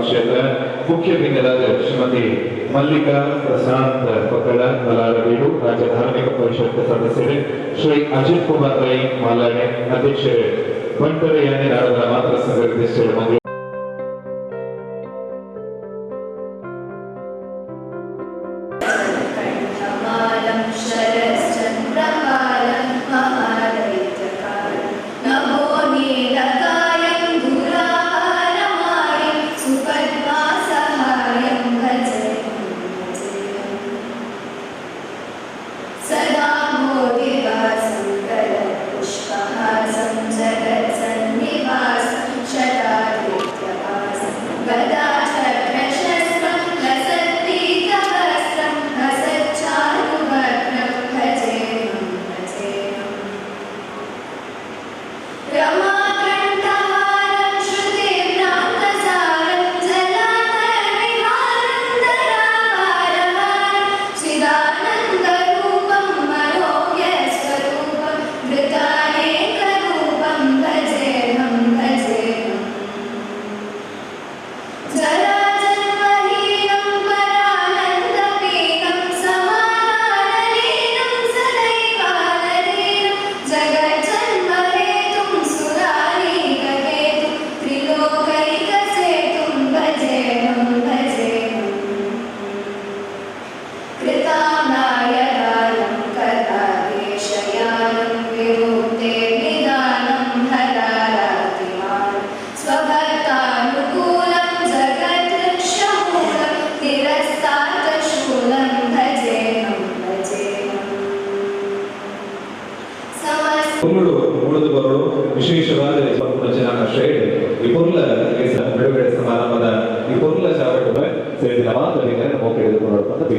ಕ್ಷೇತ್ರ ಮುಖ್ಯ ಭಿನ್ನರಾದ ಶ್ರೀಮತಿ ಮಲ್ಲಿಕಾ ಪ್ರಶಾಂತ್ ಪಕ್ಕಡ ಮಲಾರವೀಡು ರಾಜ್ಯ ಧಾರ್ಮಿಕ ಪರಿಷತ್ ಸದಸ್ಯರೇ ಶ್ರೀ ಅಜಿತ್ ಕುಮಾರ್ ರೈ ಮಾಲಾಣೆ ಅಧ್ಯಕ್ಷರೇ ಬಂಟರಯಾನಿ ನಾಡದ ಮಾತ್ರ ಸಂಘ ಅಧ್ಯಕ್ಷರು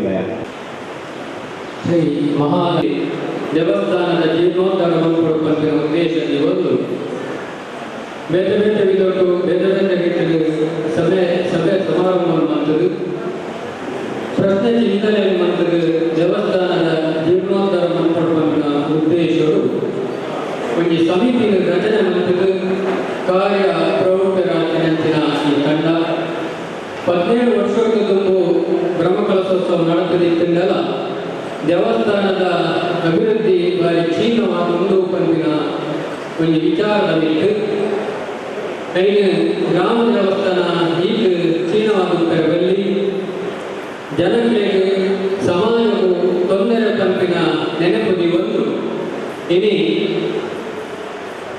ಭಿನ್ನಯ ಶ್ರೀ ಮಹಾದೇವಿ ದೇವಸ್ಥಾನದ ಜೀರ್ಣೋದ್ಧಾರವನ್ನು ಕೊಡುವಂತಹ ಉದ್ದೇಶದಲ್ಲಿ ಒಂದು ಬೇರೆ ಬೇರೆ ವಿಧಟ್ಟು ಬೇರೆ ಬೇರೆ ರೀತಿಯಲ್ಲಿ ಸಭೆ ಸಭೆ ಸಮಾರಂಭವನ್ನು ಮಾಡ್ತದೆ. ಪ್ರಶ್ನೆ ಚಿಂತನೆ ಮಾಡ್ತದೆ, ದೇವಸ್ಥಾನದ ಜೀರ್ಣೋದ್ಧಾರವನ್ನು ಉದ್ದೇಶರು ಉದ್ದೇಶಗಳು ಒಂದು ಸಮಿತಿಯ ರಚನೆ ಮಾಡ್ತದೆ. ಕಾರ್ಯ ಪ್ರವೃತ್ತರಾಜ್ಯಂಚಿನ ಈ ತಂಡ. ಪದಿನೇಳು ಬ್ರಹ್ಮಕಲಶೋತ್ಸವ ನಡೆಸಲಿಕ್ಕೆಂದಲ್ಲ ದೇವಸ್ಥಾನದ ಅಭಿವೃದ್ಧಿ ಬಾರಿ ಒಂದು ಪಂಪಿನ ಒಂದು ವಿಚಾರವಿತ್ತು ಐದು ಗ್ರಾಮ ದೇವಸ್ಥಾನ ಈಗ ಕ್ಷೀಣವಾಗುತ್ತಿರುವಲ್ಲಿ ಜನಗಳಿಗೆ ಸಮಾಜವು ತೊಂದರೆ ಪಂಪಿನ ನೆನಪುದಿ ಒಂದು ಇನಿ,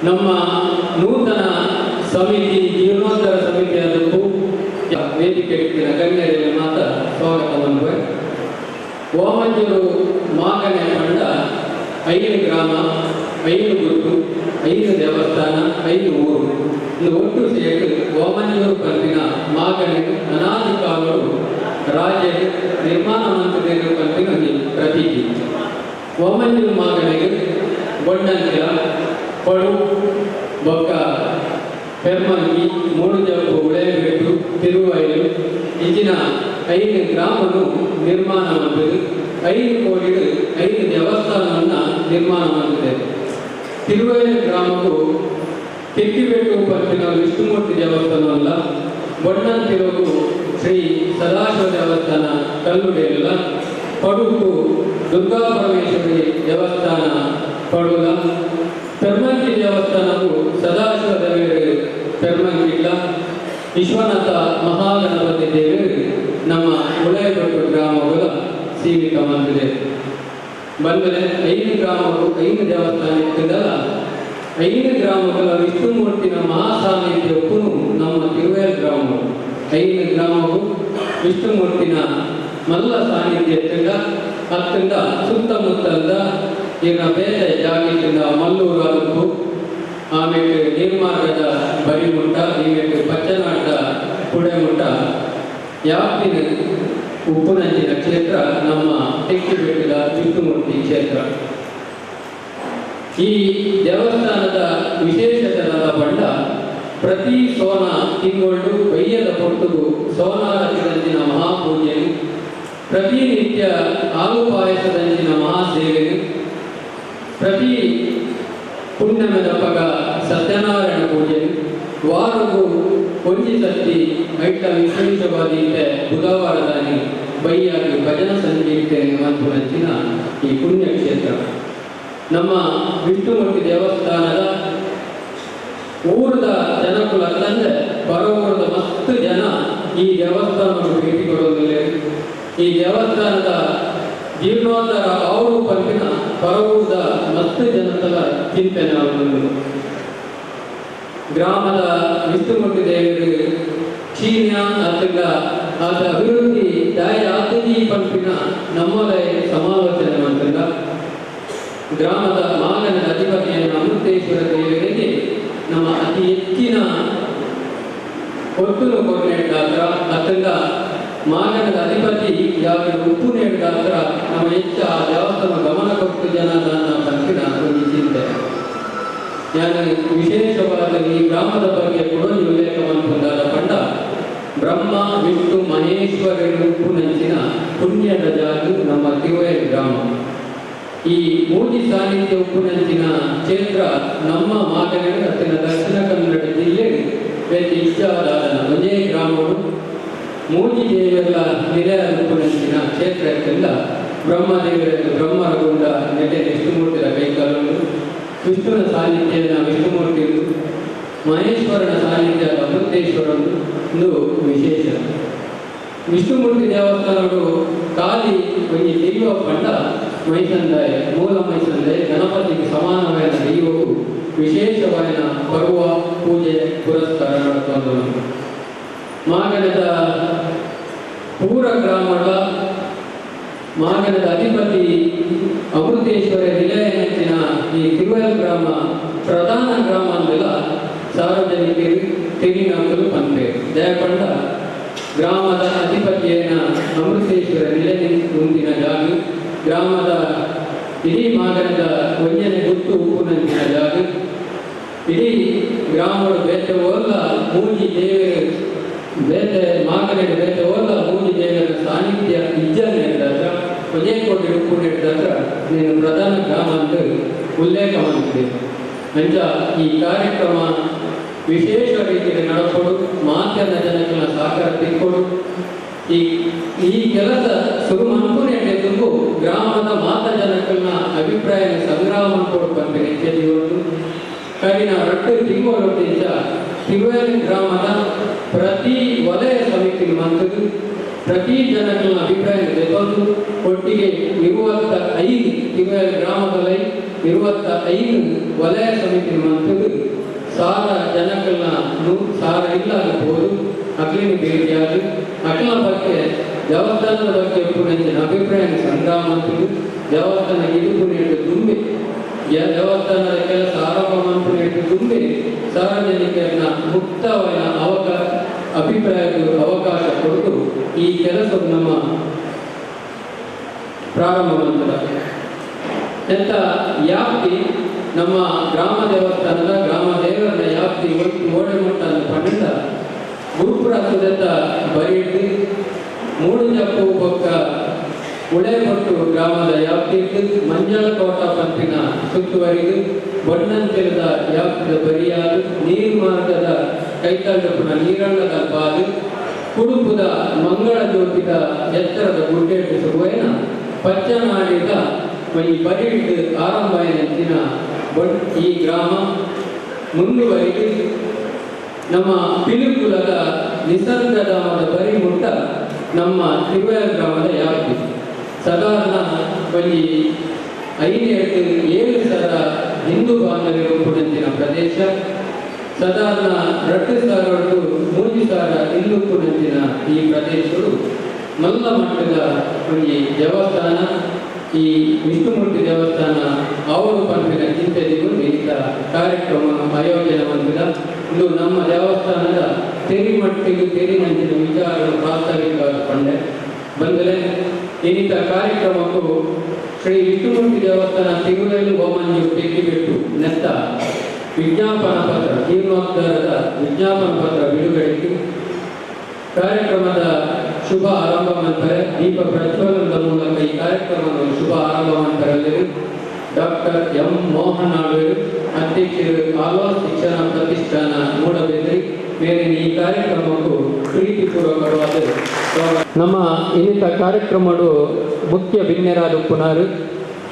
ನಮ್ಮ ನೂತನ ಸಮಿತಿ ಜೀರ್ಣೋದ್ಧಾರ ಸಮಿತಿಯಾದಕ್ಕೂ ವೇದಿಕೆ ಇಟ್ಟಿನ ಗಣ್ಯರಿಗೆ ಮಾತ್ರ ಸ್ವಾಗತವನ್ನು ಓಮಂಜೂರು ಮಾಗನೆ ಕಂಡ ಐದು ಗ್ರಾಮ, ಐದು ಗುರುತು, ಐದು ದೇವಸ್ಥಾನ, ಐದು ಊರು. ಇದು ಒಟ್ಟು ಸೇರಿ ಓಮಂಜೂರು ಕಂತಿನ ಮಾಗನೆ ಅನಾದಿ ರಾಜ್ಯ ನಿರ್ಮಾಣ ಮಂತ್ರಿಗಳು ಒಂದು ಪ್ರತೀತಿ. ಓಮಂಜೂರು ಮಾಗನೆಗೆ ಬೊಣ್ಣಂತ್ಯ ಪಡು, ಬೊಕ್ಕ ಪೆರ್ಮಂಗಿ ಮೂಡುಜಪ್ಪು ಉಳೆಬೆಟ್ಟು ತಿರುವೈಲು. ಇಂಚಿನ ಐದು ಗ್ರಾಮನು ನಿರ್ಮಾಣ ಮಾಡಿದೆ ಐದು ಕೋಟಿ ಐದು ದೇವಸ್ಥಾನವನ್ನು ನಿರ್ಮಾಣ ಮಾಡಿದೆ. ತಿರುವೈಲು ಗ್ರಾಮವು ತಿಕ್ಕಿಬೆಟ್ಟು ಪಟ್ಟಿನ ವಿಷ್ಣುಮೂರ್ತಿ ದೇವಸ್ಥಾನವಲ್ಲ ಬೊಣ್ಣಂತಿರೋದು ಶ್ರೀ ಸದಾಶಿವ ದೇವಸ್ಥಾನ ಕಲ್ಲುಡೆಯಲ್ಲ ಪಡುಕು ದುರ್ಗಾ ಪರಮೇಶ್ವರಿ ದೇವಸ್ಥಾನ ಪಡುಲ. ಪೆರ್ಮಂಗಿ ದೇವಸ್ಥಾನವು ಸದಾಶಿವ ದೇವರು ಪೆರ್ಮಂಗಿಲ್ಲ ವಿಶ್ವನಾಥ ಮಹಾಗಣಪತಿ ದೇವರು ನಮ್ಮ ಉಳಯದೊಡ್ಡ ಗ್ರಾಮಗಳ ಸೀಮಿತ ಮಂದಿದೆ ಬಂದರೆ ಐದು ಗ್ರಾಮಗಳು, ಐದು ದೇವಸ್ಥಾನ ಇರ್ತದಲ್ಲ ಐದು ಗ್ರಾಮಗಳ ವಿಷ್ಣುಮೂರ್ತಿನ ಮಹಾಸಾನ್ನಿಧ್ಯವಕ್ಕೂ ನಮ್ಮ ತಿರುವೇಲ್ ಗ್ರಾಮಗಳು. ಐದು ಗ್ರಾಮವು ವಿಷ್ಣುಮೂರ್ತಿನ ಮಲ್ಲ ಸಾನ್ನಿಧ್ಯದಿಂದ ಅತ್ತಿಂದ ಸುತ್ತಮುತ್ತಲಿಂದ ಈಗ ಬೇರೆ ಜಾಗದಿಂದ ಮಲ್ಲೂರು ಆಮೇಲೆ ನೀರ್ಮಾರ್ಗದ ಬರಿಮುಟ್ಟ ಈಮೇಲೆ ಪಚ್ಚನಾಟ ಕುಡೆಮುಟ್ಟ ಯಾಪಿನ ಉಪ್ಪುನಂಚಿನ ಕ್ಷೇತ್ರ, ನಮ್ಮ ಟೆಕ್ಕಿ ಬೆಟ್ಟದ ವಿಷ್ಣುಮೂರ್ತಿ ಕ್ಷೇತ್ರ. ಈ ದೇವಸ್ಥಾನದ ವಿಶೇಷತನದ ಬಣ್ಣ ಪ್ರತಿ ಸೋನ ತಿಂಗಳು ಬೈಯದ ಪೊಟ್ಟುಗು ಸೋನಾರತಿದಂಚಿನ ಮಹಾಪೂಜೆ ಪ್ರತಿನಿತ್ಯ ಹಾಲು ಪಾಯಸದಂಚಿನ ಮಹಾಸೇವೆ, ಪ್ರತಿ ಪುಣ್ಯಮೆದಪ್ಪಗ ಸತ್ಯನಾರಾಯಣ ಪೂಜೆ. ವಾರಗೂ ಒಂಜಿ ಸತ್ತಿ ಐಟ ವಿಶೇಷವಾದೀತೆ ಬುಧವಾರದಲ್ಲಿ ಬೈಯಾಗಿ ಭಜನ ಸಂಗೀತೆ ಮತ್ತು ನಂಚಿನ ಈ ಪುಣ್ಯಕ್ಷೇತ್ರ. ನಮ್ಮ ವಿಷ್ಣುಮೂರ್ತಿ ದೇವಸ್ಥಾನದ ಊರದ ಜನಕುಲ ತಂದೆ ಹೊರ ಮತ್ತು ಜನ ಈ ದೇವಸ್ಥಾನವನ್ನು ಭೇಟಿ ಕೊಡುವುದಿಲ್ಲ ಈ ದೇವಸ್ಥಾನದ ಜೀರ್ಣೋದ್ಧಾರ ಅವರು ಪಂಪಿನ ಹೊರ ಮತ್ತೆ ಜನತರ ಚಿಂತನೆ ಆಗುವುದು ಗ್ರಾಮದ ವಿಷ್ಣುಮೂರ್ತಿ ದೇವರು ಚೀನ್ಯ ಅಥವಾ ಆದ ಅಭಿವೃದ್ಧಿ ದಾಯ ಆತನಿ ಪಂಪಿನ ನಮ್ಮದೇ ಸಮಾಲೋಚನೆ ಮಾಡಿದ ಗ್ರಾಮದ ಮಾನನ ಅಧಿಪತಿಯನ್ನು ಅಮೃತೇಶ್ವರ ದೇವರಿಗೆ ನಮ್ಮ ಅತಿ ಹೆಚ್ಚಿನ ಹೊತ್ತು ಕೊರನೇಟಾದ್ರ ಅತ್ತಂಗ ಮಾಗನದ ಅಧಿಪತಿ ಯಾವಾಗ ಉಪ್ಪು ನೇಟಾದ್ರ ನಮ್ಮ ಹೆಚ್ಚು ಆ ದೇವಸ್ಥಾನ ಗಮನ ಕೊಟ್ಟು ಜನ ನನ್ನ ಒಂದು ಚಿಂತೆ ನಾನು ವಿಶೇಷವಾದ ಈ ಗ್ರಾಮದ ಬಗ್ಗೆ ಕೂಡ ಉಲ್ಲೇಖವನ್ನು ಹೊಂದಾದ ಕಂಡ ಬ್ರಹ್ಮ, ವಿಷ್ಣು, ಮಹೇಶ್ವರರು ಉಪ್ಪು ನಂಚಿನ ಪುಣ್ಯದ ಜಾಗ ನಮ್ಮ ತಿರುವೇರು ಗ್ರಾಮ. ಈ ಮೂಜಿ ಸಾನ್ನಿಧ್ಯ ಉಪ್ಪುನಂಚಿನ ಕ್ಷೇತ್ರ ನಮ್ಮ ಮಾದರಿ ಅತ್ತಿನ ದಕ್ಷಿಣ ಕನ್ನಡ ಜಿಲ್ಲೆ ಇಷ್ಟವಾದ ಒಂದೇ ಗ್ರಾಮಗಳು ಮೂಜಿ ದೇವರ ಹಿರಿಯ ಕ್ಷೇತ್ರದಿಂದ ಬ್ರಹ್ಮದೇವರ ಬ್ರಹ್ಮರಗೊಂಡ ನೆಲೆ ವಿಷ್ಣುಮೂರ್ತಿಯ ಕೈಕಾಲುಗಳು ವಿಷ್ಣುನ ಸಾನ್ನಿಧ್ಯನ ವಿಷ್ಣುಮೂರ್ತಿಗಳು ಮಹೇಶ್ವರನ ಸಾನ್ನಿಧ್ಯ ಒಂದು ವಿಶೇಷ ವಿಷ್ಣುಮೂರ್ತಿ ದೇವಸ್ಥಾನಗಳು ಖಾಲಿ ಒಂದು ದೈವ ಪಂಡ ಮೈಸಂದಾಯ, ಮೂಲ ಮೈಸಂದಾಯ, ಗಣಪತಿಗೆ ಸಮಾನವಾದ ದೈವವು ವಿಶೇಷವಾದ ಪರ್ವ, ಪೂಜೆ ಪುರಸ್ಕಾರ ನಡೆಕೊಂಡು ಮಾಗನದ ಪೂರ ಗ್ರಾಮದ ಮಾಗನದ ಅಧಿಪತಿ ಅಮೃತೇಶ್ವರ ನಿಲಯ ಈ ತಿರುವಲ್ ಗ್ರಾಮ ಪ್ರಧಾನ ಗ್ರಾಮ ಅಂದೆಲ್ಲ ಸಾರ್ವಜನಿಕರಿಗೆ ತೆಗಿನಕಲು ಬಂದೆ ದಯಪಂಡ ಗ್ರಾಮದ ಅಧಿಪತಿಯನ್ನ ಅಮೃತೇಶ್ವರ ನಿಲಯ ಮುಂದಿನ ಜಾಗ, ಗ್ರಾಮದ ಇಡೀ ಮಾಗನದ ಒಂಜನೆ ಗುಟ್ಟು ಉಪ್ಪುನಂಚಿನ ಜಾಗ, ಇಡೀ ಬೇತೆ ಹೋದ ಮೂಜಿ ದೇವರು ಬೇತೆ ಮಾಗನೆಗೆ ಬೇರೆ ಹೋದ ಮೂಜಿ ದೇವರ ಸಾನ್ನಿಧ್ಯ ಇಜ್ಜನೆ ಹಿಡಿದಾದ್ರ ಕೋಟಿ ಉಪ್ಪು ಹಿಡಿದಾದ್ರ ನೀನು ಪ್ರಧಾನ ಗ್ರಾಮ ಅಂತ ಉಲ್ಲೇಖ ಮಾಡಿದ್ದೆ. ಅಂಚ ಈ ಕಾರ್ಯಕ್ರಮ ವಿಶೇಷ ರೀತಿಯಲ್ಲಿ ನಡೆಸೋಡು ಮಾತಿನ ಜನಗಳ ಸಹಕಾರ ತಿಕ್ಕೋಡು. ಈ ಈ ಕೆಲಸ ಶುರು ಮಾಡ್ಕೊಂಡು ಗ್ರಾಮದ ಮಾತ ಜನಗಳನ್ನ ಅಭಿಪ್ರಾಯ ಸಂಗ್ರಹ ಮಾಡ್ಕೊಂಡು ಬಂದ್ರೆ ಹೆಚ್ಚಿನ ಕಡಿನ ರಟ್ಟು ತಿಂಗಳೊಟ್ಟಿಂದ ತಿರುವೇಲಿ ಗ್ರಾಮದ ಪ್ರತಿ ವಲಯ ಸಮಿತಿ ಮಂತ್ರಿ ಪ್ರತಿ ಜನಗಳ ಅಭಿಪ್ರಾಯ ತೆಗೆದು ಒಟ್ಟಿಗೆ ಇರುವತ್ತ ಐದು ತಿರುವೇಲಿ ಗ್ರಾಮದಲ್ಲಿ ಇರುವತ್ತ ಐದು ವಲಯ ಸಮಿತಿ ಮಂತ್ರಿ ಸಾರ ಜನಗಳನ್ನ ನೂ- ಸಾರ ಇಲ್ಲ ಅನ್ಬೋದು ಅಗ್ಲಿನ ಭೇಟಿಯಾಗಿ ಅಗ್ಲ ಬಗ್ಗೆ ದೇವಸ್ಥಾನದ ಬಗ್ಗೆ ಪುನಂಚಿನ ಅಭಿಪ್ರಾಯ ಸಂಗ್ರಹ ಮಂತ್ರಿ ದೇವಸ್ಥಾನ ಇದು ನೀಡಿದ ತುಂಬಿ ಯ- ದೇವಸ್ಥಾನದ ಕೆಲಸ ಮಂತ್ರಿ ತುಂಬಿ ಸಾರ್ವಜನಿಕರನ್ನ ಮುಕ್ತವಾದ ಅವಕಾಶ ಅಭಿಪ್ರಾಯಗಳು, ಅವಕಾಶ ಕೊಟ್ಟು ಈ ಕೆಲಸವು ನಮ್ಮ ಪ್ರಾರಂಭ ನಂತರ ಎಂತ ವ್ಯಾಪ್ತಿ ನಮ್ಮ ಗ್ರಾಮ ದೇವಸ್ಥಾನದ ಗ್ರಾಮ ದೇವರ ವ್ಯಾಪ್ತಿ ಓಡೆ ಮಟ್ಟ ಪಂಡಿತ ಗುರುಪುರ ಸುದತ್ತ ಬರೀಡಿ ಮೂಡು ಜಪ್ಪು ಪಕ್ಕ ಉಳೆಪಟ್ಟು ಗ್ರಾಮದ ವ್ಯಾಪ್ತಿದ್ದು ಮಂಜಳ ತೋಟ ಪಂಪಿನ ಸುತ್ತುವರಿದು ಬಣ್ಣಂತಿರದ ಯಾಪ್ತಿದ ಬರಿಯಾದು ನೀರು ಮಾರ್ಗದ ಕೈತಂಡಪುರ ನೀರಣ್ಣದ ಬಾದು ಕುಡುಪುದ ಮಂಗಳ ಜೋಪಿದ ಎತ್ತರದ ಗುಡ್ಡೆಟ್ಟು ಸುರುವೇನ ಪಚ್ಚನಾಡಿದ ಈ ಬರಿಟ್ಟು ಆರಂಭ ಬಡ್ ಈ ಗ್ರಾಮ ಮುಂದುವರಿದು ನಮ್ಮ ಪಿಲಿಕುಲದ ನಿಸರ್ಗಧಾಮದ ಬರಿಮುಟ್ಟ ನಮ್ಮ ತಿರುವಯ ಗ್ರಾಮದ ವ್ಯಾಪ್ತಿ ಸಾಧಾರಣ ಬಳಿ ಐದು ಏಳು ಸಾವಿರ ಹಿಂದೂ ಬಾಂಧವರು ಕೂಡಿನ ಪ್ರದೇಶ ಸಾಧಾರಣ ಎರಡು ಸಾವಿರ ಮೂರು ಸಾವಿರ ಹಿಂದೂ ಕೂಡಿನ ಈ ಪ್ರದೇಶಗಳು. ಮಲ್ಲ ಮಟ್ಟದ ಈ ದೇವಸ್ಥಾನ, ಈ ವಿಷ್ಣುಮೂರ್ತಿ ದೇವಸ್ಥಾನ ಅವರು ಪಂಪಿನ ಚಿಂತೆಗೂ ಇಂಥ ಕಾರ್ಯಕ್ರಮ ಆಯೋಜನೆ ಹೊಂದಿದ ಇದು ನಮ್ಮ ದೇವಸ್ಥಾನದ ತೆರಿಮಟ್ಟಿಗೆ ತೆರಿನಂಚಿನ ವಿಚಾರಗಳು ಪ್ರಾಸ್ತಾವಿಕ ಬಂದರೆ ಇನ್ನಿತ ಕಾರ್ಯಕ್ರಮಕ್ಕೂ ಶ್ರೀ ವಿಷ್ಣುಮೂರ್ತಿ ದೇವಸ್ಥಾನ ತಿರುವೆಲು ಹೋಮಂಜು ಬಿಟ್ಟು ನೆತ್ತ ವಿಜ್ಞಾಪನ ಪತ್ರ ಜೀರ್ಣೋದ್ಧಾರದ ವಿಜ್ಞಾಪನ ಪತ್ರ ಬಿಡುಗಡೆಗೆ ಕಾರ್ಯಕ್ರಮದ ಶುಭ ಆರಂಭ ಮಾಡ್ತಾರೆ ದೀಪ ಪ್ರಜ್ವಲನದ ಮೂಲಕ ಈ ಕಾರ್ಯಕ್ರಮವನ್ನು ಶುಭ ಆರಂಭ ಡಾಕ್ಟರ್ ಎಂ ಮೋಹನ್ ಅವರು ಅಧ್ಯಕ್ಷರು ಆಳ್ವಾಸ್ ಶಿಕ್ಷಣ ಪ್ರತಿಷ್ಠಾನ ಮೂಡಬೇದ್ರಿ ಮೇಲಿನ ಈ ಕಾರ್ಯಕ್ರಮಕ್ಕೂ ಪ್ರೀತಿಪೂರ್ವಕವಾದ. ನಮ್ಮ ಇನ್ನಿತ ಕಾರ್ಯಕ್ರಮಗಳು ಮುಖ್ಯ ಭಿನ್ನರಾದ ಪುನರ್,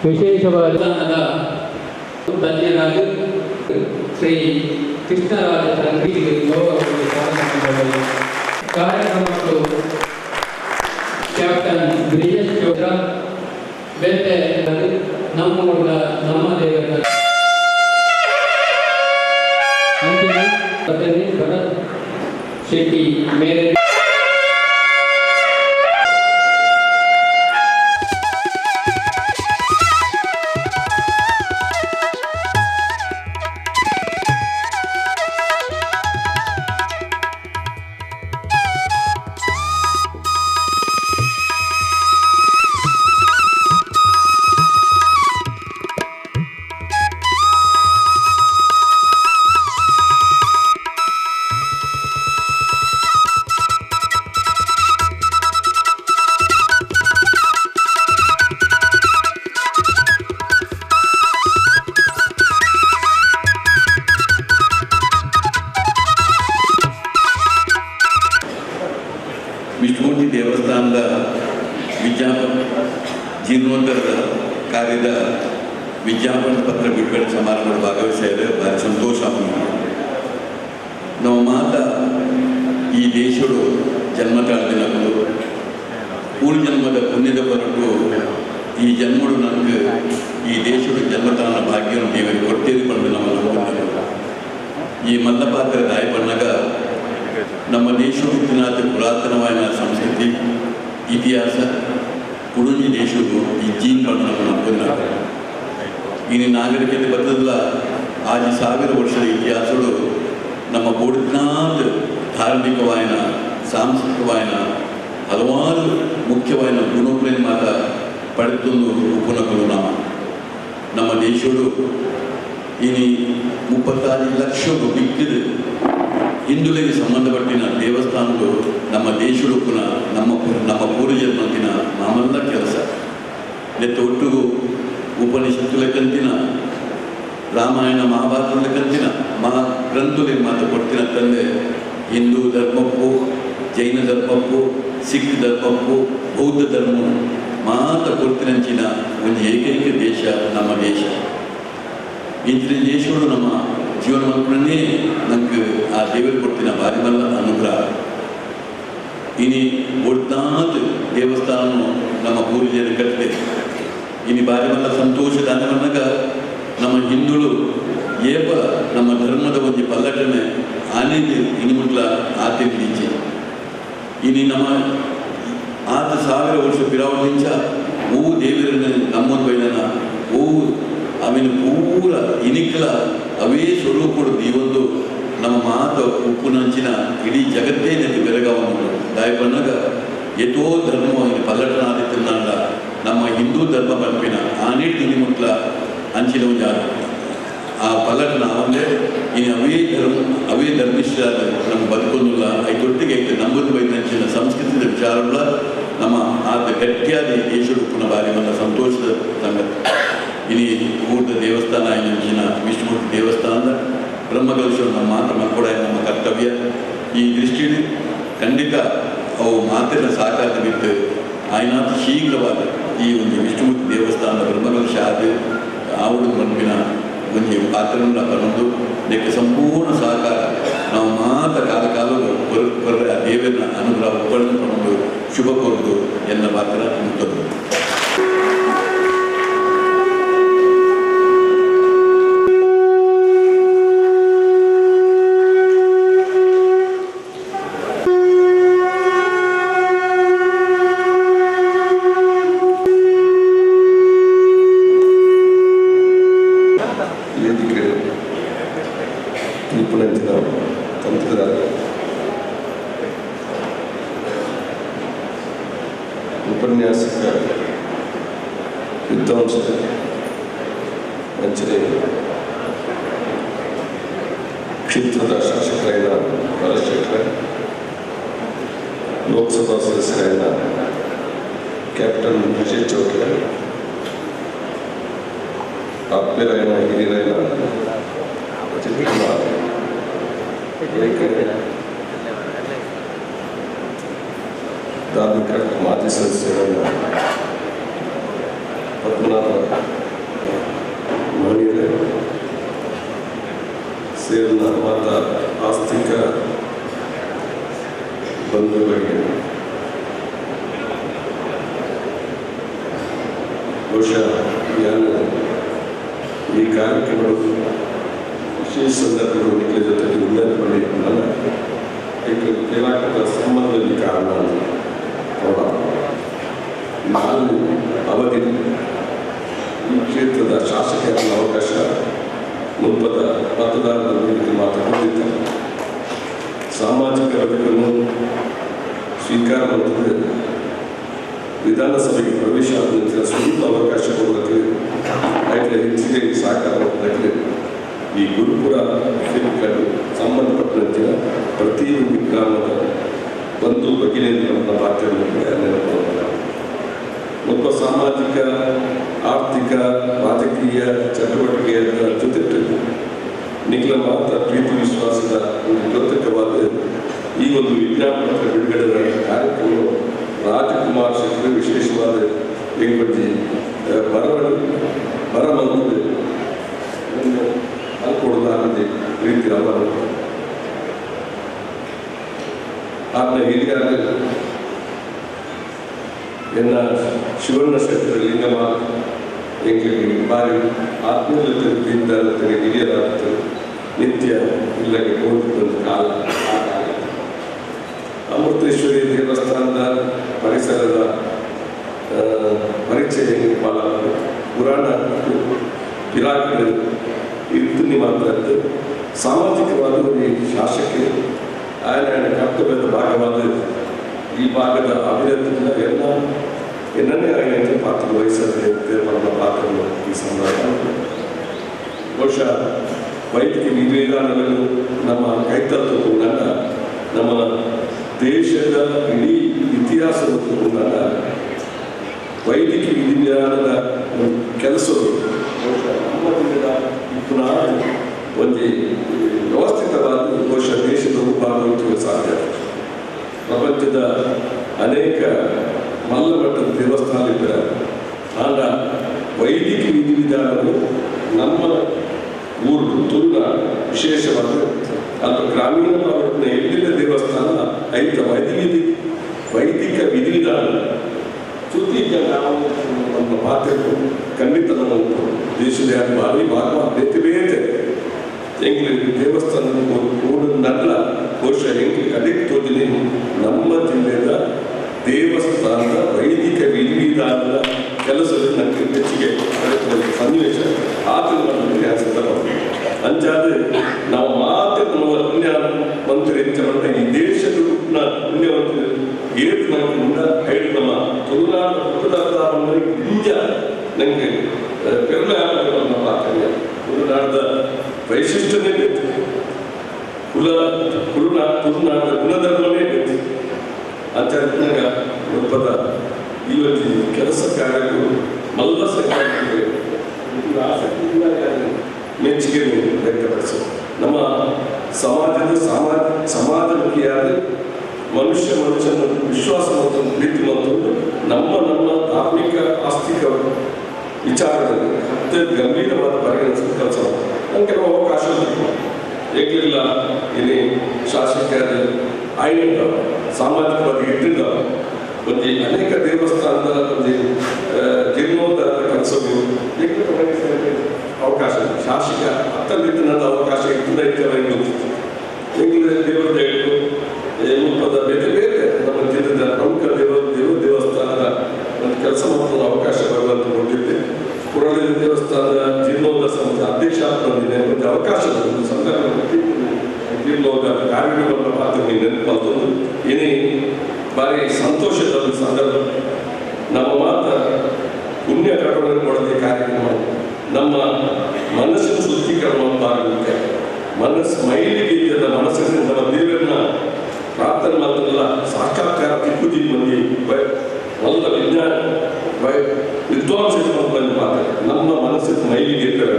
ವಿಶೇಷವಾದ ದಾನದ ಶ್ರೀ ಕೃಷ್ಣರಾಜ ಸ್ವಾಗತ ಕಾರ್ಯಕ್ರಮಗಳು ಕ್ಯಾಪ್ಟನ್ ಬ್ರಿಜೇಶ್ ಚೋಪ್ರಾ ಬೇಟೆ committed ಜನ್ಮ ತಾಳ್ದಿನಗಳು ಪೂರ್ಣ ಜನ್ಮದ ಪುಣ್ಯದ ಹೊರಟು ಈ ಜನ್ಮಡು ನನಗೆ ಈ ದೇಶದ ಜನ್ಮತಾನ ಭಾಗ್ಯವನ್ನು ಕೊಡ್ತೇವೆ ಬಂದು ನಮ್ಮ ನಂಬಿಕೆ ಈ ಮಲ್ಲಪಾತ್ರ ದಾಯ ಬಣ್ಣಗ ನಮ್ಮ ದೇಶದ ಪುರಾತನವಾದ ಸಂಸ್ಕೃತಿ, ಇತಿಹಾಸ ಉಡುಂಜಿ ದೇಶವು ಈ ಜೀನ್ಗಳನ್ನು ನಮ್ಮ ನಂಬಿದ್ದಾರೆ ಇನ್ನು ನಾಗರಿಕತೆ ಬರ್ತದಲ್ಲ ಆಜಿ ಸಾವಿರ ವರ್ಷದ ಇತಿಹಾಸಗಳು ನಮ್ಮ ಬೋಡ್ನಾದ ಧಾರ್ಮಿಕವಾಯನ ಸಾಂಸ್ಕೃತಿಕವಾಯನ ಹಲವಾರು ಮುಖ್ಯವಾದ ಗುಣಗಳನ್ನು ಮಾತ ಪಡೆದೊಂದು ಉಪನಕಲು ನಮ್ಮ ನಮ್ಮ ದೇಶಗಳು ಇನಿ ಮುಪ್ಪತ್ತಾರು ಲಕ್ಷ ಬಿಕ್ಕಿದು ಹಿಂದುಳಿಗೆ ಸಂಬಂಧಪಟ್ಟಿನ ದೇವಸ್ಥಾನಗಳು ನಮ್ಮ ದೇಶಗಳು ಪುನಃ ನಮ್ಮ ಪು- ನಮ್ಮ ಪೂರ್ವಜನ್ಮಂತಿನ ನಮ್ಮೆಲ್ಲ ಕೆಲಸ ನೆತ್ತ ಒಟ್ಟಿಗೂ ಉಪನಿಷತ್ತುల ಕಂತಿನ ರಾಮಾಯಣ ಮಹಾಭಾರತದ ಕಂತಿನ ಮಹಾ ಗ್ರಂಥುಲಿಗೆ ಮಾತು ಕೊಡ್ತಿನ ತಂದೆ ಹಿಂದೂ ಧರ್ಮಕ್ಕೂ, ಜೈನ ಧರ್ಮಕ್ಕೂ, ಸಿಖ್ ಧರ್ಮಕ್ಕೂ, ಬೌದ್ಧ ಧರ್ಮ ಮಾತ್ರ ಗುರುತಿನಂಚಿನ ಒಂದು ಏಕೈಕ ದೇಶ ನಮ್ಮ ದೇಶ. ಇಂಚಿನ ದೇಶಗಳು ನಮ್ಮ ಜೀವನ ಮಲ್ಪನೇ ನಮ್ಗೆ ಆ ದೇವರು ಕೊಡ್ತಿನ ಭಾರಿ ಬಲ್ಲ ಅನುಗ್ರಹ. ಇನಿ ಒಟ್ಟಾದ ದೇವಸ್ಥಾನ ನಮ್ಮ ಪೂರ್ವಜರು ಕಟ್ಟಿದೆ ಇನಿ ಬಾರಿ ಬಲ್ಲ ಸಂತೋಷದ ಅನ್ನಗ ನಮ್ಮ ಹಿಂದುಳು ಏಪ ನಮ್ಮ ಧರ್ಮದ ಒಂದು ಪಲ್ಲಟನೆ ಆನೆದು ಇನಿ ಮುಟ್ಲ ಆತಿರ್ಲಿಂಚೆ ಇನಿ ನಮ್ಮ ಆತ ಸಾವಿರ ವರ್ಷ ಪಿರಾವಲಿಂಚ ಓ ದೇವರನ್ನ ನಮ್ಮೊಂದು ಬೈದನ. ಓ ಅವಿನ ಪೂರ ಇನಿಕ್ಲ ಅವೇ ಸ್ವರೂಪಡು ನೀವೊಂದು ನಮ್ಮ ಮಾತ ಉಪ್ಪುನಂಚಿನ ಇಡೀ ಜಗತ್ತೇ ನನಗೆ ಬೆರಗಾವನ್ನು ದಾಯ ಬಣ್ಣಗ ಎತೋ ಧರ್ಮ ಪಲ್ಲಟನ ಆದಿತ್ಯನಾಡ ನಮ್ಮ ಹಿಂದೂ ಧರ್ಮ ಪಂಪಿನ ಆನೆ ತಿನಿ ಒಂದು ಜಾಗ ಆ ಪಲ್ಲಟನ ಅವಂದೇ, ಇನ್ನು ಅವೇ ಧರ್ಮ ಅವೇ ಧರ್ಮಿಷ್ಠ ನಮ್ಮ ಬದುಕೊಂದಿಲ್ಲ ಐದೊಟ್ಟಿಗೆ ನಂಬುದು ಬೈದಂಚಿನ ಸಂಸ್ಕೃತಿದ ವಿಚಾರಗಳ ನಮ್ಮ ಆದ ಗಟ್ಟಿಯಾದ ದೇಶದ ಪುನಃ ಬಾರಿ ಬಂದ ಸಂತೋಷದ ಸಂಗತಿ. ಇನಿ ಊಟದ ದೇವಸ್ಥಾನ ಇಂಚಿನ ವಿಷ್ಣುಮೂರ್ತಿ ದೇವಸ್ಥಾನದ ಬ್ರಹ್ಮಕಲಶರು ನಮ್ಮ ಮಾತ್ರ ಮಕ್ಕಳ ನಮ್ಮ ಕರ್ತವ್ಯ. ಈ ದೃಷ್ಟಿಯಲ್ಲಿ ಖಂಡಿತ ಅವು ಮಾತಿನ ಸಾಕಾರ ಬಿಟ್ಟು ಆಯ್ನಾಥ ಶೀಘ್ರವಾದ ಈ ಒಂದು ವಿಷ್ಣುಮೂರ್ತಿ ದೇವಸ್ಥಾನದ ಬ್ರಹ್ಮಕಲಶ ಆದ ಆವಡು ಮನ್ಪಿನ ಒಂದು ಪಾತ್ರವನ್ನು ಬರೋದು ಇದಕ್ಕೆ ಸಂಪೂರ್ಣ ಸಹಕಾರ. ನಾವು ಮಾತ್ರ ಕಾಲ ಕಾಲವು ಬರ ಆ ದೇವರನ್ನ ಅನುಗ್ರಹ ಒಪ್ಪಂದು ಶುಭ ಕೋರುದು ಎನ್ನ ಪಾತ್ರ ಮುಟ್ಟದು ಪದ್ಮನಾಭ. ಮಹಿಳೆ ಸೇರಿದ ಮಾತ ಆಸ್ತಿಕ ಬಂಧುಗಳಿಗೆ ಬಹುಶಃ ನಾನು ಈ ಕಾರ್ಯಕ್ರಮಗಳು ವಿಶೇಷ ಸಂದರ್ಭಗಳು ನಿಖಿಲ ಜೊತೆಗೆ ಉನ್ನತಪಡಿ ನನ್ನ ಏಕೆ ಕೇಳಾಕದ ಸಂಬಂಧದಲ್ಲಿ ಕಾರಣ ಅವರ ನಾನು ಅವಧಿ ಈ ಕ್ಷೇತ್ರದ ಶಾಸಕರ ಅವಕಾಶ ಮುಲ್ಪದ ಮತದಾರರ ಮಾತನಾಡಿದ್ದೆ ಸಾಮಾಜಿಕ ಬದುಕನ್ನು ಸ್ವೀಕಾರ ಮಾಡುತ್ತದೆ. ವಿಧಾನಸಭೆಗೆ ಪ್ರವೇಶ ಆದ ನಂತರ ಸ್ವಲ್ಪ ಅವಕಾಶ ಕೊಡೋದಕ್ಕೆ ಆಯ್ತು ಹೆಚ್ಚಿಗೆ ಸಹಕಾರ ಮಾಡೋದಕ್ಕೆ ಈ ಗುರುಪುರ ಫಿಲ್ಮ್ಗಳು ಸಂಬಂಧಪಟ್ಟಂತೆ ಪ್ರತಿಯೊಂದು ಗ್ರಾಮದ ಬಂಧು ಭಗಿನಿಯರನ್ನ ಪಾತ್ರವನ್ನು ನೆನಪು ಒಬ್ಬ ಸಾಮಾಜಿಕ ಆರ್ಥಿಕ, ರಾಜಕೀಯ ಚಟುವಟಿಕೆಯ ಜೊತೆ ನಿಖಿಲವಾದ ಪ್ರೀತಿ ವಿಶ್ವಾಸದ ಒಂದು ದ್ಯೋತಕವಾದ ಈ ಒಂದು ವಿಜ್ಞಾಪನ ಬಿಡುಗಡೆ ಕಾರ್ಯಕ್ರಮ ರಾಜಕುಮಾರ್ ಶೆಟ್ಟಿ ವಿಶೇಷವಾದ ವೆಂಕಟಜಿ ಬರವಣ ಬರಮಂತದೆ ಅಲ್ಕೊಡದಾಗದೆ ಪ್ರೀತಿ ಅವರ ಆತನ ಹಿರಿಯರ ಎನ್ನ ಶಿವಣ್ಣ ಶೆಟ್ಟರ ಲಿಂಗಮ ಎಂಗಳಿಗೆ ಬಾರಿ ಆತ್ಮೀಯತೆಯಿಂದ ಹಿರಿಯರಾದ ನಿತ್ಯ ಇಲ್ಲಗೆ ಹೋಗುತ್ತಿದ್ದ ಕಾಲ ಆ ಕಾಲ ಅಮೃತೇಶ್ವರಿ ದೇವಸ್ಥಾನದ ಪರಿಸರದ ಆ, ಪರಿಚಯ ಭಾಳ ಪುರಾಣ ಪಿರಾಕಗಳು ಇದ್ದು ಮಾತಾಡಿದ್ದು ಸಾಮಾಜಿಕವಾದ ಈ ಶಾಸಕರು ಆಯನ ಕರ್ತವ್ಯದ ಭಾಗವಾದ ಈ ಭಾಗದ ಅಭಿವೃದ್ಧಿಯಿಂದ ಎಲ್ಲ ಎನ್ನನೇ ಆಗಿನ ಪಾತ್ರ ವಹಿಸದೆ ನಮ್ಮ ಪಾತ್ರಗಳು ಈ ಸಂದರ್ಭ. ಬಹುಶಃ ವೈದ್ಯಕೀಯ ವಿಧಿವಿಧಾನಗಳು ನಮ್ಮ ಕೈತತ್ವ ಕೂಡ ನಮ್ಮ ದೇಶದ ಇಡೀ ಇತಿಹಾಸವನ್ನು ಕೂಡ ವೈದ್ಯಕೀಯ ಒಂದು ಕೆಲಸಗಳು ಬಹುಶಃ ನಮ್ಮ ದಿನದ ಒಂದು ವ್ಯವಸ್ಥಿತವಾದ ಬಹುಶಃ ದೇಶದ ಭಾಗವಹಿಸುವ ಸಾಧ್ಯ. ಪ್ರಪಂಚದ ಅನೇಕ ದೇವಸ್ಥಾನಗಳಿದ್ದರೆ ಆಗ ವೈದಿಕ ವಿಧಿವಿಧಾನಗಳು ನಮ್ಮ ಊರು ತುಂಬ ವಿಶೇಷವಾದ ಅದು ಗ್ರಾಮೀಣ ಭಾಗದ ಎಲ್ಲಿನ ದೇವಸ್ಥಾನ? ಐತ ವೈದಿಕ ವೈದಿಕ ವಿಧಿವಿಧಾನ. ಸುದೀಗ ನಾವು ನಮ್ಮ ಪಾತ್ರಗಳು ಖಂಡಿತ ನಮ್ಮ ದೇಶದ ಭಾರಿ ಭಾಗ ಬೇತೆ ದೇವಸ್ಥಾನ ದೇವಸ್ಥಾನದ ಕೂಡನ್ನೆಲ್ಲ ಬಹುಶಃ ಎಂಗ್ಲಿಗೆ ಅದಕ್ಕೆ ತೋದಿನಿ. ನಮ್ಮ ಜಿಲ್ಲೆಯ ದೇವಸ್ಥಾನದ ವೈದಿಕ ವಿಧಿವಿಧಾನದ ಕೆಲಸದಲ್ಲಿ ನನಗೆ ಹೆಚ್ಚಿಗೆ ಸನ್ನಿವೇಶ ಆತನ ಅಂಚಾದ ನಾವು ಮಾತ್ರ ನಮ್ಮ ಪುಣ್ಯ ಮಂತ್ರಿ ಹೆಚ್ಚು ಈ ದೇಶದ ಪುಣ್ಯವಂತ ಏಳು ನಮಗೆ ಮುಂದ ಐದು ನಮ್ಮ ತುಳುನಾಡು ತುಳುನಾಡು ಇಂಜ ನನಗೆ ಪೆರ್ಲೆ ನಮ್ಮ ಪಾತ್ರ ತುಳುನಾಡದ ವೈಶಿಷ್ಟ್ಯನೇ ಬೇಕು ಕುಲ ಕುರುನ ತುಳುನಾಡದ ಗುಣಧರ್ಮನೇ ಬೇಕು ಆಚಾರ್ಯನಾಗ ಒಪ್ಪದ ಇವತ್ತು ಕೆಲಸ ಕಾರ್ಯಗಳು ಮಲ್ಲ ಸಂಖ್ಯೆ ಆಸಕ್ತಿಯಿಂದ ಯಾರು ಮೆಚ್ಚುಗೆ ವ್ಯಕ್ತಪಡಿಸು ನಮ್ಮ ಸಮಾಜದ ಸಮಾಜ ಸಮಾಜಮುಖಿಯಾದ ಮನುಷ್ಯ ಮನುಷ್ಯನ ವಿಶ್ವಾಸ ಮತ್ತು ಪ್ರೀತಿ ಮತ್ತು ನಮ್ಮ ನಮ್ಮ ಧಾರ್ಮಿಕ, ಆಸ್ತಿಕ ವಿಚಾರದಲ್ಲಿ ಅತ್ಯಂತ ಗಂಭೀರವಾದ ಪರಿಗಣಿಸಿದ ಕೆಲಸ. ಕೆಲವು ಅವಕಾಶ ಏಕಲಿಲ್ಲ ಇಲ್ಲಿ ಶಾಸಕರ ಆಯ್ನಿಂದ ಸಾಮಾಜಿಕವಾಗಿ ಇಟ್ಟಿಲ್ಲ ಒಂದು ಅನೇಕ ದೇವಸ್ಥಾನದ ಒಂದು ಜೀರ್ಣೋದ್ಧಾರ ಕೆಲಸಗಳು ಅವಕಾಶ. ಶಾಸಕ ಹತ್ತಲ್ಲಿದ್ದ ಅವಕಾಶ ಇರ್ತದೆ ಇರ್ತವೆ ಎಂಗ್ಲ ದೇವರ ದಯಗಳು ಮುಪ್ಪದ ಬೇರೆ ಬೇರೆ ನಮ್ಮ ಜಿಲ್ಲೆದ ಪ್ರಮುಖ ದೇವ ದೇವ ದೇವಸ್ಥಾನದ ಒಂದು ಕೆಲಸ ಮಾಡುವ ಅವಕಾಶ ಬರುವಂತ ಕೊಟ್ಟಿದ್ದೆ ಪುರಾಣ ದೇವಸ್ಥಾನದ ಜೀರ್ಣೋದ್ಧಾರ ಸಂಸ್ಥೆ ಅಧ್ಯಕ್ಷ ಬಂದಿದೆ ಒಂದು ಅವಕಾಶ ಒಂದು ಸಂದರ್ಭದಲ್ಲಿ ಜೀರ್ಣೋದ್ಧಾರ ಕಾರ್ಯಕ್ರಮಗಳ ಪಾತ್ರ ನೆನಪು ಮತ್ತೊಂದು ಏನೇ ಭಾರಿ ಸಂತೋಷದ ಒಂದು ಸಂದರ್ಭ ನಮ್ಮ ಮಾತ್ರ ಪುಣ್ಯ ಕಟ್ಟಡವನ್ನು ಕೊಡದೆ ಕಾರ್ಯಕ್ರಮ ನಮ್ಮ ಮನಸ್ಸಿನ ಶುದ್ಧೀಕರಣ ಮಾಡಲಿಕ್ಕೆ ಮನಸ್ಸು ಮೈಲಿಗೆ ಇದ್ದ ಮನಸ್ಸಿನ ನಮ್ಮ ದೇವರನ್ನ ಪ್ರಾರ್ಥನೆ ಮಾತ್ರಲ್ಲ ಸಾಕ್ಷಾತ್ಕಾರ ಅಭಿವೃದ್ಧಿ ಮಂದಿ ಬ- ಎಲ್ಲ ವಿಜ್ಞಾನ ಬ- ವಿದ್ವಾಂಸರು ಬಂದು ಮಾತಾಡ ನಮ್ಮ ಮನಸ್ಸಿನ ಮೈಲಿಗೆ ಇರ್ತವೆ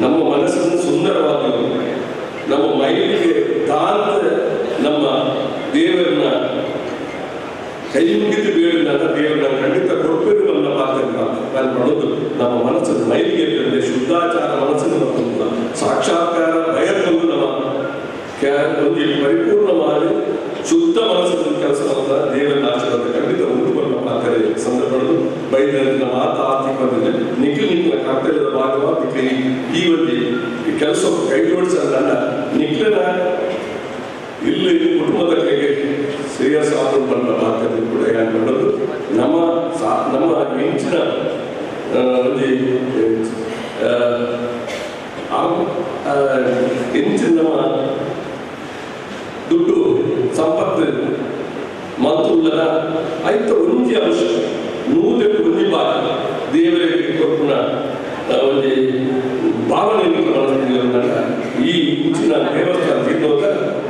ನಮ್ಮ ಮನಸ್ಸನ್ನು ಸುಂದರವಾಗಿ ನಮ್ಮ ಮೈಲಿಗೆ ತಾಂತ ನಮ್ಮ ದೇವರನ್ನ ಕೈ ಮುಗಿದು ಬೇಡಿದಾಗ ದೇವರನ್ನ ಖಂಡಿತ ನನ್ನ ಪಾತ್ರಕ್ಕೆ ನಾನು ಮಾಡೋದು ನಮ್ಮ ಮನಸ್ಸನ್ನು ಮೈಲಿಗೆ ಇರ್ತದೆ, ಶುದ್ಧಾಚಾರ ಮನಸ್ಸನ್ನು ಮತ್ತು ಸಾಕ್ಷಾತ್ಕಾರ ಭಯ ತಂದು ನಮ್ಮ ಒಂದು ಪರಿಪೂರ್ಣವಾಗಿ ಶುದ್ಧ ಮನಸ್ಸಿನ ಕೆಲಸವನ್ನ ದೇವರ ಆಶೀರ್ವಾದ ಖಂಡಿತ ಉಂಟು ಬರುವ ಪಾತ್ರೆ ಸಂದರ್ಭಗಳು ಬೈದಂತಿನ ಮಾತ ಆರ್ಥಿಕ ಬಂದಿದೆ ನಿಖಿಲ್ ನಿಖಿಲ ಕರ್ತವ್ಯದ ಭಾಗವಾಗಿ ಈ ಒಂದು ಈ ಕೆಲಸ ಕೈ ಜೋಡಿಸಲ್ಲ ನಿಖಿಲನ ಇಲ್ಲಿ ಕುಟುಂಬದ ಕೈಗೆ ಸೀರಿಯಸ್ ಆದರೂ ಬಂದ ಮಾತನ್ನು ಕೂಡ ಏನು ಮಾಡೋದು? ನಮ್ಮ ನಮ್ಮ ಹೆಂಚಿನ ಆ, ಒಂದು ನಮ್ಮ ದುಡ್ಡು ಸಂಪತ್ತು ಮತ್ತು ಐತ ಒಂಜಿ ಅಂಶ. ನೂದಕ್ಕೆ ಒಂದಿ ಬಾರ ದೇವರಿಗೆ ಕೊಟ್ಟಿನ ಒಂದು ಭಾವನೆ ಈ ದೇವಸ್ಥಾನ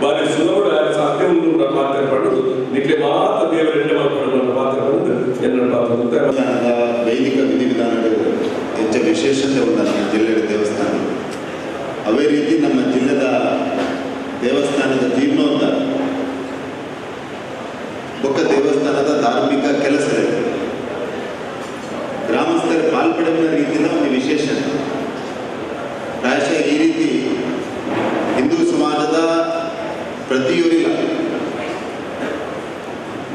ಬಾರಿ ಸುಲಭ ಸಾಧ್ಯ ಉಂಟು ಮಾತ್ರ ಮಾಡ್ಕೊಂಡು ಎನ್ನ ಪಾತ್ರ ವೈದಿಕ ವಿಧಿವಿಧಾನಗಳು ವಿಶೇಷತೆ ದೇವಸ್ಥಾನ. ರೀತಿ ನಮ್ಮ ಜಿಲ್ಲೆದ ದೇವಸ್ಥಾನದ ಜೀರ್ಣೋದ್ಧಾರ ದೇವಸ್ಥಾನದ ಧಾರ್ಮಿಕ ಕೆಲಸಗಳು ಗ್ರಾಮಸ್ಥರ ಪಾಲ್ಪಡುವ ರೀತಿಯ ಒಂದು ವಿಶೇಷತೆ ಪ್ರಾಯಶಃ ಈ ರೀತಿ ಹಿಂದೂ ಸಮಾಜದ ಪ್ರತಿಯೊರಿಲ್ಲ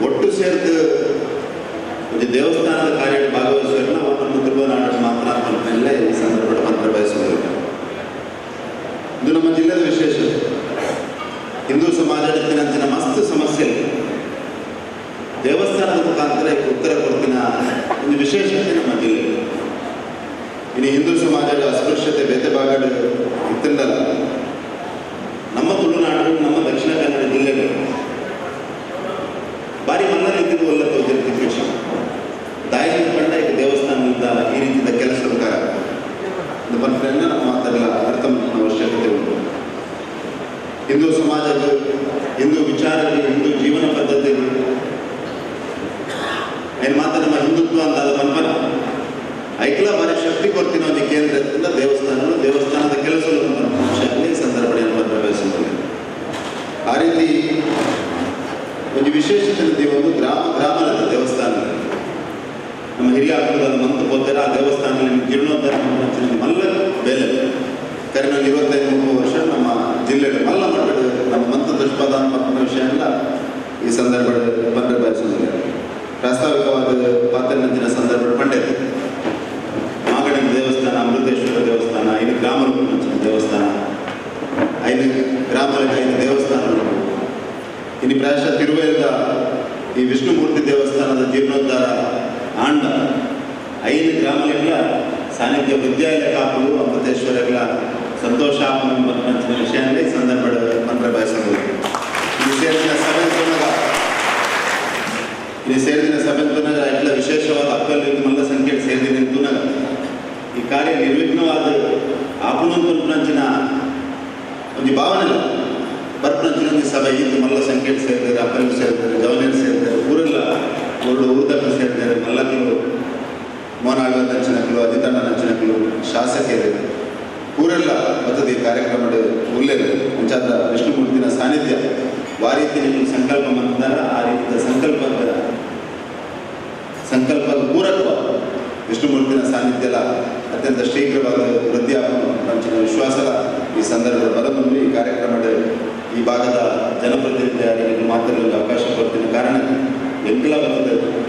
ಒಟ್ಟು ಸೇರಿದ ಒಂದು ದೇವಸ್ಥಾನದ ಕಾರ್ಯ ಭಾಗವಹಿಸುವನ್ನ ಅವರನ್ನು ಧ್ರುವನಾಡ ಮಾತನಾಡುವಂತೆಲ್ಲ ಈ ಸಂದರ್ಭದಲ್ಲಿ ಮಾತ್ರ ಬಯಸುವುದು ಇದು ನಮ್ಮ ಜಿಲ್ಲೆಯ ವಿಶೇಷತೆ ಹಿಂದೂ ಸಮಾಜದ ಮಸ್ತ್ ಸಮಸ್ಯೆ ಇದೆ. ದೇವಸ್ಥಾನದ ಮುಖಾಂತರ ಈ ಉತ್ತರ ಕೊಡ್ತಿನ ಒಂದು ವಿಶೇಷತೆ ನಮ್ಮ ಜಿಲ್ಲೆ ಇನ್ನು ಹಿಂದೂ ಸಮಾಜದ ಅಸ್ಪೃಶ್ಯತೆ ಬೇತೆ ಭಾಗಗಳು ಇತ್ತಿಂದಲ್ಲ ನಮ್ಮ ತುಳುನಾಡು ನಮ್ಮ ದಕ್ಷಿಣ ಕನ್ನಡ ಜಿಲ್ಲೆಗಳು ಬಾರಿ ಮಣ್ಣಲ್ಲಿ ಇದ್ದಿದ್ದು ಒಲ್ಲ ತೋದಿರ್ತಿತ್ತು ವಿಷಯ ದಾಯಿನ ಕಂಡ ಈಗ ದೇವಸ್ಥಾನದಿಂದ ಈ ರೀತಿಯ ಕೆಲಸ ಕಾರ ಇದು ಬಂದ್ರಿಂದ ನಮ್ಮ ಮಾತೆಲ್ಲ ಅರ್ಥ ಮಾಡ್ಕೊಳ್ಳೋ ಅವಶ್ಯಕತೆ ಉಂಟು ಹಿಂದೂ ಸಮಾಜದ ಹಿಂದೂ ವಿಚಾರಗಳು ಹಿಂದೂ ಜೀವನ ಪದ್ಧತಿಗಳು ಏನು ಮಾತ್ರ ನಮ್ಮ ಹಿಂದುತ್ವ ಅಂತ ಅದು ಬಂದ್ಬನ ಐಕ್ಲ ಬಾರಿ ಶಕ್ತಿ ಕೊಡ್ತೀನಿ ಒಂದು ಕೇಂದ್ರದಿಂದ ದೇವಸ್ಥಾನ ದೇವಸ್ಥಾನದ ಕೆಲಸಗಳು ವಿಷಯದಲ್ಲಿ ಈ ಸಂದರ್ಭದಲ್ಲಿ ಬಯಸುತ್ತದೆ ಆ ರೀತಿ ಒಂದು ವಿಶೇಷತೆ ಒಂದು ಗ್ರಾಮ ಗ್ರಾಮದ ದೇವಸ್ಥಾನ ನಮ್ಮ ಹಿರಿಯ ಹಬ್ಬದ ಮಂತು ಹೋದರೆ ಆ ದೇವಸ್ಥಾನದಲ್ಲಿ ಜೀರ್ಣೋದ್ಧಾರ ಮಾಡ್ಕೊಂತೀನಿ ಮಲ್ಲ ಬೇಲೆ ಕರೆ ನಾನು ಇರುವತ್ತೈದು ಮೂರು ವರ್ಷ ನಮ್ಮ ಜಿಲ್ಲೆಯಲ್ಲಿ ಮಲ್ಲ ಮಟ್ಟದ ನಮ್ಮ ಮಂತ್ರ ದುಷ್ಪಾದಾನ ಮಾಡ್ಕೊಂಡ ವಿಷಯ ಎಲ್ಲ ಈ ಸಂದರ್ಭದಲ್ಲಿ ಬಂದರೆ ಬಯಸುವುದಿಲ್ಲ ಪ್ರಾಸ್ತಾವಿಕವಾದ ಪಾತ್ರನಂತಿನ ಸಂದರ್ಭ ಪಂಡಿತ ಮಾಗಡಿನ ದೇವಸ್ಥಾನ ಅಮೃತೇಶ್ವರ ದೇವಸ್ಥಾನ ಐದು ಗ್ರಾಮ ದೇವಸ್ಥಾನ ಐದು ಗ್ರಾಮಗಳಿಗೆ ಐದು ದೇವಸ್ಥಾನಗಳು ಇನ್ನು ಪ್ರಾಯಶಃ ತಿರುವೆಯಿಂದ ಈ ವಿಷ್ಣುಮೂರ್ತಿ ದೇವಸ್ಥಾನದ ಜೀರ್ಣೋದ್ಧಾರ ಆಂಡ ಐದು ಗ್ರಾಮಗಳ ಸಾನ್ನಿಧ್ಯ ವಿದ್ಯಾಲಯ ಕಾಪುಲು ಅಮೃತೇಶ್ವರಗಳ ಸಂತೋಷ ಬಂದ ವಿಷಯದಲ್ಲಿ ಈ ಸಂದರ್ಭ ಮಂತ್ರ ಬಯಸಬಹುದು ಈ ಸೇರಿನ ಸಭೆ ತುನಗ ಸಭೆ ತುನಗ ಎಲ್ಲ ವಿಶೇಷವಾದ ಅಕ್ಕಲ್ಲಿ ಮಲ್ಲ ಸಂಖ್ಯೆ ಸೇರಿದ ತುನಗ ಈ ಕಾರ್ಯ ನಿರ್ವಿಘ್ನವಾದ ಆಪುಣಂಚಿನ ಒಂದು ಭಾವನೆ ಬರ್ಪಂಚಿನ ಒಂದು ಸಭೆ ಇದ್ದು ಮಲ್ಲ ಸಂಖ್ಯೆ ಸೇರಿದ್ದಾರೆ ಅಪ್ಪಲ್ಲಿ ಸೇರಿದ್ದಾರೆ, ಗವರ್ನರ್ ಸೇರಿದ್ದಾರೆ, ಊರೆಲ್ಲ ಊರು ಊರ್ದಕ್ಕೆ ಸೇರಿದ್ದಾರೆ ಮಲ್ಲಕ್ಕಳು ಮೋನಾಗ ನಂಚಿನಕ್ಕಳು ಅಧಿತಣ್ಣ ನಂಚಿನಕ್ಕಳು ಶಾಸಕರು ಊರೆಲ್ಲ ಬರ್ತದೆ ಈ ಕಾರ್ಯಕ್ರಮದ ಉಲ್ಲೇಖ ಮುಂಚಾದ ವಿಷ್ಣುಮೂರ್ತಿನ ಸಾನ್ನಿಧ್ಯ, ವಾರೀತಿ ರೀತಿ ನೀವು ಸಂಕಲ್ಪ ಮಾಡಿದಾಗ ಸಂಕಲ್ಪದ ಪೂರಕವ ವಿಷ್ಣುಮೂರ್ತಿನ ಸಾನ್ನಿಧ್ಯ ಅತ್ಯಂತ ಶೀಘ್ರವಾದ ವೃದ್ಧಿ ಪಂಚಿನ ವಿಶ್ವಾಸದ ಈ ಸಂದರ್ಭದ ಬಲವನ್ನು ಈ ಕಾರ್ಯಕ್ರಮದ ಈ ಭಾಗದ ಜನಪ್ರತಿನಿಧಿಯಾಗಿ ಮಾತನಾಡಲು ಅವಕಾಶ ಕೊಡ್ತಿನ ಕಾರಣ ಎಂಕಲ ಬರ್ತದ